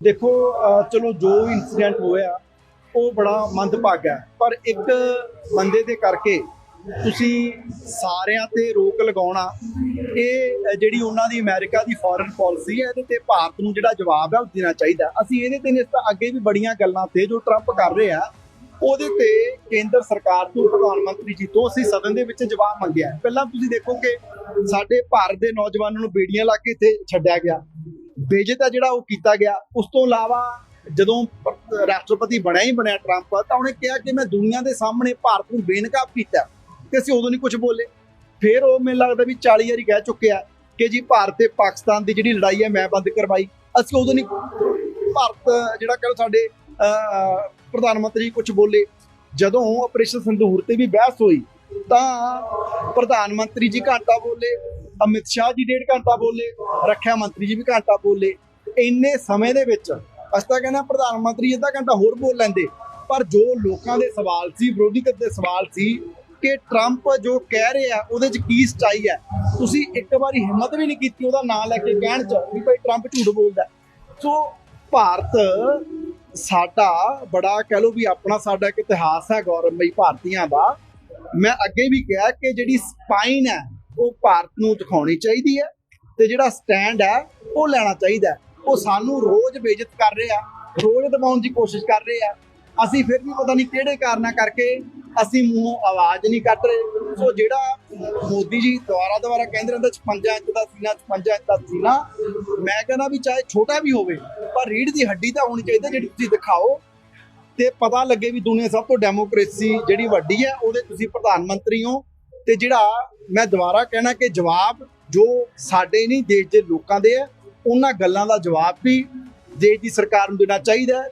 ਦੇਖੋ ਚਲੋ, ਜੋ ਇਨਸੀਡੈਂਟ ਹੋਇਆ, ਉਹ ਬੜਾ ਮੰਦਭਾਗਾ ਹੈ। ਪਰ ਇੱਕ ਬੰਦੇ ਦੇ ਕਰਕੇ ਤੁਸੀਂ ਸਾਰਿਆਂ ਤੇ ਰੋਕ ਲਗਾਉਣਾ, ਇਹ ਜਿਹੜੀ ਉਹਨਾਂ ਦੀ ਅਮਰੀਕਾ ਦੀ ਫੋਰਨ ਪਾਲਿਸੀ ਹੈ, ਇਹਦੇ ਤੇ ਭਾਰਤ ਨੂੰ ਜਿਹੜਾ ਜਵਾਬ ਹੈ, ਉਹ ਦੇਣਾ ਚਾਹੀਦਾ। ਅਸੀਂ ਇਹਦੇ ਤੇ ਨਿਸ ਅੱਗੇ ਵੀ ਬੜੀਆਂ ਗੱਲਾਂ ਤੇ ਜੋ ਟਰੰਪ ਕਰ ਰਹੇ ਆ, ਉਹਦੇ ਤੇ ਕੇਂਦਰ ਸਰਕਾਰ ਤੋਂ, ਪ੍ਰਧਾਨ ਮੰਤਰੀ ਜੀ ਤੋਂ ਅਸੀਂ ਸਦਨ ਦੇ ਵਿੱਚ ਜਵਾਬ ਮੰਗਿਆ। ਪਹਿਲਾਂ ਤੁਸੀਂ ਦੇਖੋ ਕਿ ਸਾਡੇ ਭਾਰਤ ਦੇ ਨੌਜਵਾਨਾਂ ਨੂੰ ਬੇੜੀਆਂ ਲਾ ਕੇ ਇੱਥੇ ਛੱਡਿਆ ਗਿਆ। ਬੇਇੱਜ਼ਤ ਆ ਜਿਹੜਾ ਉਹ ਕੀਤਾ ਗਿਆ ਉਸ ਤੋਂ ਇਲਾਵਾ ਜਦੋਂ ਰਾਸ਼ਟਰਪਤੀ ਬਣਿਆ ਹੀ ਬਣਿਆ ਟਰੰਪ ਤਾਂ ਉਹਨੇ ਕਿਹਾ ਕਿ ਮੈਂ ਦੁਨੀਆ ਦੇ ਸਾਹਮਣੇ ਭਾਰਤ ਨੂੰ ਬੇਨਕਾਬ ਕੀਤਾ ਕਿ ਅਸੀਂ ਉਦੋਂ ਨਹੀਂ ਕੁਝ ਬੋਲੇ। ਫਿਰ ਉਹ ਮੈਨੂੰ ਲੱਗਦਾ ਵੀ 40 ਵਾਰੀ ਕਹਿ ਚੁੱਕਿਆ ਕਿ ਜੀ ਭਾਰਤ ਤੇ ਪਾਕਿਸਤਾਨ ਦੀ ਜਿਹੜੀ ਲੜਾਈ ਹੈ ਮੈਂ ਬੰਦ ਕਰਵਾਈ। ਅਸੀਂ ਉਦੋਂ ਨਹੀਂ ਭਾਰਤ ਜਿਹੜਾ ਕਹਿੰਦਾ ਸਾਡੇ ਅਹ, ਪ੍ਰਧਾਨ ਮੰਤਰੀ ਕੁਝ ਬੋਲੇ। ਜਦੋਂ ਆਪਰੇਸ਼ਨ ਸੰਧੂਰ ਤੇ ਵੀ ਬਹਿਸ ਹੋਈ ਤਾਂ ਪ੍ਰਧਾਨ ਮੰਤਰੀ ਜੀ ਘਾਟਾ ਬੋਲੇ। ਅਮਿਤ ਸ਼ਾਹ ਜੀ ਡੇਢ ਘੰਟਾ ਬੋਲੇ, ਰੱਖਿਆ ਮੰਤਰੀ ਜੀ ਵੀ ਘੰਟਾ ਬੋਲੇ। ਇੰਨੇ ਸਮੇਂ ਦੇ ਵਿੱਚ ਅਸੀਂ ਤਾਂ ਕਹਿੰਦਾ ਪ੍ਰਧਾਨ ਮੰਤਰੀ ਅੱਧਾ ਘੰਟਾ ਹੋਰ ਬੋਲ ਲੈਂਦੇ। ਪਰ ਜੋ ਲੋਕਾਂ ਦੇ ਸਵਾਲ ਸੀ, ਵਿਰੋਧੀ ਧਿਰ ਦੇ ਸਵਾਲ ਸੀ ਕਿ ਟਰੰਪ ਜੋ ਕਹਿ ਰਿਹਾ ਉਹਦੇ ਚ ਕੀ ਸਚਾਈ ਹੈ? ਤੁਸੀਂ ਇੱਕ ਵਾਰੀ ਹਿੰਮਤ ਵੀ ਨਹੀਂ ਕੀਤੀ ਉਹਦਾ ਨਾਂ ਲੈ ਕੇ ਕਹਿਣ ਚ ਵੀ ਭਾਈ ਟਰੰਪ ਝੂਠ ਬੋਲਦਾ ਸੋ ਭਾਰਤ ਸਾਡਾ ਬੜਾ ਕਹਿ ਲਓ ਵੀ ਆਪਣਾ ਸਾਡਾ ਇੱਕ ਇਤਿਹਾਸ ਹੈ ਗੌਰਵਮਈ ਭਾਰਤੀਆਂ ਦਾ। ਮੈਂ ਅੱਗੇ ਵੀ ਕਿਹਾ ਕਿ ਜਿਹੜੀ ਸਪਾਈਨ ਹੈ ਉਹ ਭਾਰਤ ਨੂੰ ਦਿਖਾਉਣੀ ਚਾਹੀਦੀ ਹੈ ਤੇ ਜਿਹੜਾ ਸਟੈਂਡ ਹੈ, ਉਹ ਲੈਣਾ ਚਾਹੀਦਾ ਉਹ ਸਾਨੂੰ ਰੋਜ਼ ਬੇਇੱਜ਼ਤ ਕਰ ਰਹੇ ਆ, ਰੋਜ਼ ਦਬਾਉਣ ਦੀ ਕੋਸ਼ਿਸ਼ ਕਰ ਰਹੇ ਆ। ਅਸੀਂ ਫਿਰ ਵੀ ਪਤਾ ਨਹੀਂ ਕਿਹੜੇ ਕਾਰਨਾਂ ਕਰਕੇ ਅਸੀਂ ਮੂੰਹੋਂ ਆਵਾਜ਼ ਨਹੀਂ ਕੱਢ ਰਹੇ। ਸੋ ਜਿਹੜਾ ਮੋਦੀ ਜੀ ਦੁਆਰਾ ਦੁਆਰਾ ਕਹਿੰਦੇ ਰਹਿੰਦੇ 56 ਇੰਚ ਦਾ ਸੀਨਾ 56 ਇੰਚ ਦਾ ਸੀਨਾ, ਮੈਂ ਕਹਿੰਦਾ ਵੀ ਚਾਹੇ ਛੋਟਾ ਵੀ ਹੋਵੇ, ਪਰ ਰੀੜ ਦੀ ਹੱਡੀ ਤਾਂ ਹੋਣੀ ਚਾਹੀਦੀ ਜਿਹੜੀ ਤੁਸੀਂ ਦਿਖਾਓ। ਤੇ ਪਤਾ ਲੱਗੇ ਵੀ ਦੁਨੀਆ ਸਭ ਤੋਂ ਡੈਮੋਕ੍ਰੇਸੀ ਜਿਹੜੀ ਵੱਡੀ ਹੈ, ਉਹਦੇ ਤੁਸੀਂ ਪ੍ਰਧਾਨ ਮੰਤਰੀ ਹੋ। ਤੇ ਜਿਹੜਾ ਮੈਂ ਦੁਬਾਰਾ ਕਹਿਣਾ ਕਿ ਜਵਾਬ ਜੋ ਸਾਡੇ ਨਹੀਂ ਦੇਸ਼ ਦੇ ਲੋਕਾਂ ਦੇ ਹੈ, ਉਹਨਾਂ ਗੱਲਾਂ ਦਾ ਜਵਾਬ ਵੀ ਦੇਸ਼ ਦੀ ਸਰਕਾਰ ਨੂੰ ਦੇਣਾ ਚਾਹੀਦਾ